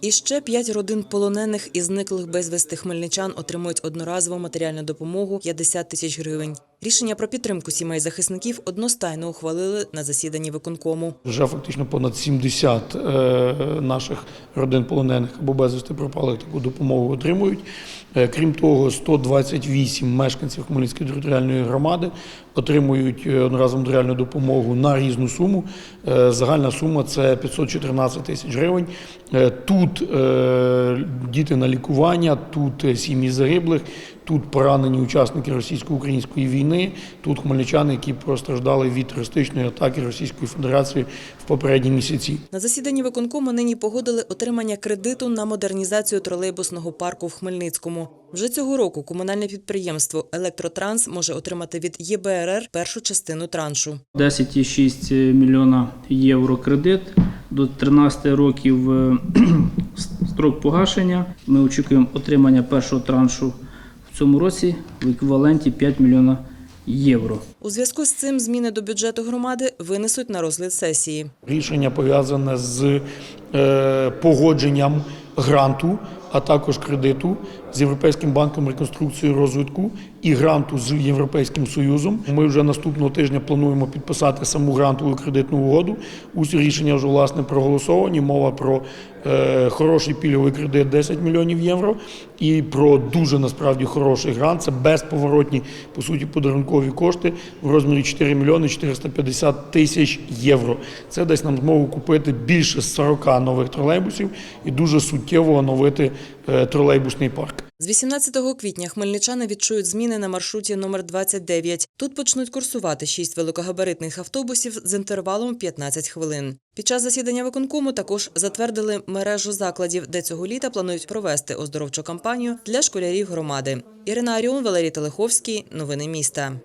І ще п'ять родин полонених і зниклих безвісти хмельничан отримують одноразову матеріальну допомогу 50 тисяч гривень. Рішення про підтримку сімей захисників одностайно ухвалили на засіданні виконкому. Вже фактично понад 70 е, наших родин полонених або безвісти пропалих таку допомогу отримують. Е, Крім того, 128 мешканців Хмельницької територіальної громади отримують е, одноразову матеріальну допомогу на різну суму. Загальна сума це 514 тисяч гривень. Тут е, діти на лікування, тут е, сім'ї загиблих, тут поранені учасники російсько-української війни, тут хмельничани, які постраждали від терористичної атаки Російської Федерації в попередні місяці. На засіданні виконкому нині погодили отримання кредиту на модернізацію тролейбусного парку в Хмельницькому. Вже цього року комунальне підприємство Електротранс може отримати від ЄБРР першу частину траншу. 10,6 мільйона євро кредит до 13 років е, строк погашення. Ми очікуємо отримання першого траншу в цьому році в еквіваленті 5 мільйона євро. У зв'язку з цим зміни до бюджету громади винесуть на розгляд сесії. Рішення пов'язане з е, погодженням гранту, а також кредиту з Європейським банком реконструкції і розвитку і гранту з Європейським Союзом. Ми вже наступного тижня плануємо підписати саму грантову кредитну угоду. Усі рішення вже власне проголосовані. Мова про е, хороший пільговий кредит 10 мільйонів євро і про дуже насправді хороший грант. Це безповоротні по суті подарункові кошти в розмірі 4 мільйони 450 тисяч євро. Це дасть нам змогу купити більше 40 нових тролейбусів і дуже суттєво оновити тролейбусний парк. З 18 квітня хмельничани відчують зміни на маршруті номер 29. Тут почнуть курсувати шість великогабаритних автобусів з інтервалом 15 хвилин. Під час засідання виконкому також затвердили мережу закладів, де цього літа планують провести оздоровчу кампанію для школярів громади. Ірина Аріон, Валерій Телеховський. Новини міста.